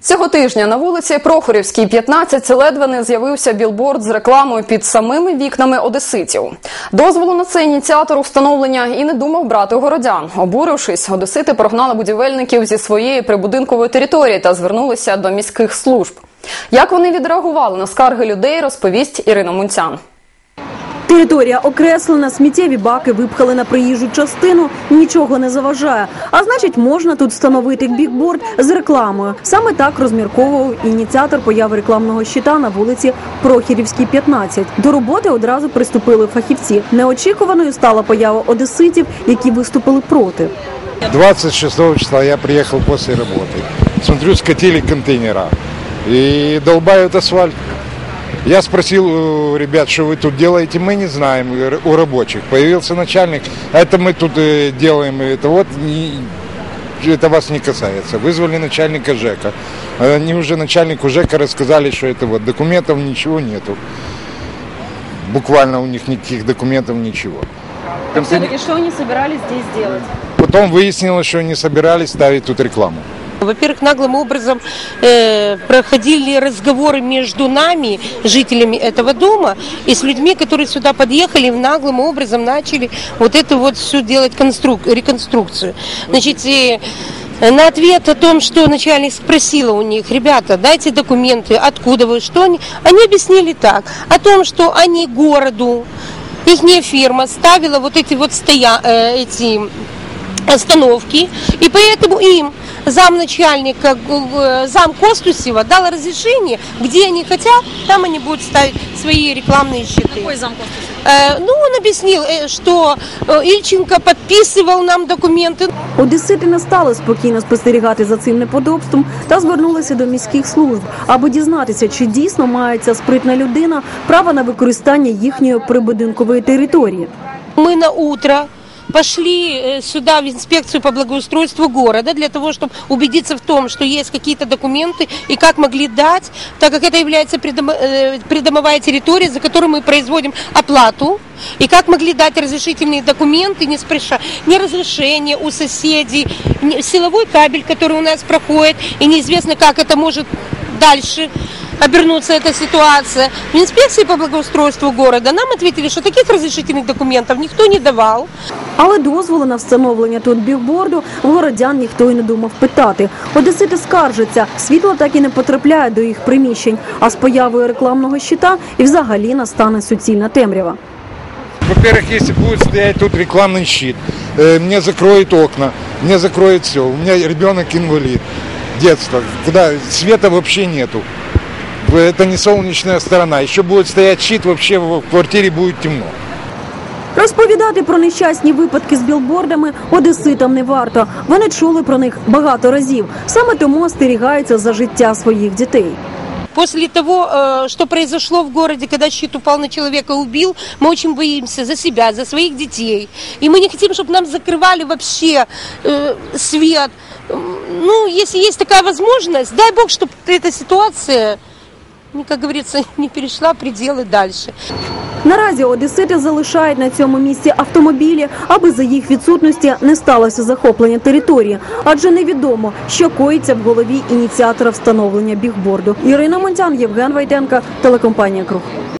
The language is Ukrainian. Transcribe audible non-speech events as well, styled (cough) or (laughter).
Цього тижня на вулиці Прохорівській, 15, ледве не з'явився білборд з рекламою під самими вікнами одеситів. Дозволу на це ініціатор встановлення і не думав брати городян. Обурившись, одесити прогнали будівельників зі своєї прибудинкової території та звернулися до міських служб. Як вони відреагували на скарги людей, розповість Ірина Мунцян. Територія окреслена, сміттєві баки випхали на приїжджу частину, нічого не заважає. А значить, можна тут встановити бікборд з рекламою. Саме так розмірковував ініціатор появи рекламного щита на вулиці Прохірівській, 15. До роботи одразу приступили фахівці. Неочікуваною стала поява одеситів, які виступили проти. 26 числа я приехал после работы. Смотрю, скатили контейнера и долбают асфальт. Я спросил у ребят, что вы тут делаете, мы не знаем, у рабочих. Появился начальник, это мы тут э, делаем, это вот, не- это вас не касается. Вызвали начальника ЖЭКа. Они уже начальнику ЖЭКа рассказали, что это вот документов ничего нету. Буквально у них никаких документов, ничего. Все-таки что они собирались здесь делать? Потом выяснилось, что они собирались ставить тут рекламу. Во-первых, наглым образом э, проходили разговоры между нами, жителями этого дома, и с людьми, которые сюда подъехали, наглым образом начали вот это вот все делать конструк- реконструкцию. Значит, и на ответ о том, что начальник спросила у них, ребята, дайте документы, откуда вы, что они, они объяснили так, о том, что они городу, их фирма ставила вот эти вот стоя, э, эти остановки, и поэтому им замначальника, э, зам Костусева дал разрешение, где они хотят, там они будут ставить свои рекламные щиты. Какой замков? Э, ну, он объяснил, э, что э, Ильченко подписывал нам документы. Одесити не стали спокійно спостерігати за цим неподобством та звернулися до міських служб, аби дізнатися, чи дійсно має ця спритна людина право на використання їхньої прибудинкової території. Мы на утро пошли э, сюда в инспекцию по благоустройству города для того, чтобы убедиться в том, что есть какие-то документы и как могли дать, так как это является придомо- э, придомовая территория, за которую мы производим оплату, и как могли дать разрешительные документы, не спрашивая ни разрешения у соседей, силовой кабель, который у нас проходит, и неизвестно, как это может дальше обернуться эта ситуация. В инспекции по благоустройству города нам ответили, что таких разрешительных документов никто не давал. Але дозволу на встановлення тут бігборду в городян ніхто й не думав питати. Одесити скаржаться, світло так і не потрапляє до їх приміщень, а з появою рекламного щита і взагалі настане суцільна темрява. Во-первых, если будет стоять тут рекламный щит, э, мне закроют окна, мне закроют все. У меня ребенок инвалид, детство, куда света вообще нету. Это не солнечная сторона. Еще будет стоять щит, вообще в квартире будет темно. Розповідати про нещасні випадки з білбордами одеситам не варто. Вони чули про них багато разів. Саме тому остерігаються за життя своїх дітей. После того, э, что произошло в городе, когда щит упал на человека и убил, мы очень боимся за себя, за своих детей. И мы не хотим, чтобы нам закрывали вообще э, свет. М, Ну, если есть такая возможность, дай бог, чтобы эта ситуация, ну, как говорится, (laughs) не перейшла пределы дальше. Наразі одесити залишають на цьому місці автомобілі, аби за їх відсутності не сталося захоплення території, адже невідомо, що коїться в голові ініціатора встановлення бігборду. Ірина Монтян, Євген Вайденка, телекомпанія Круг.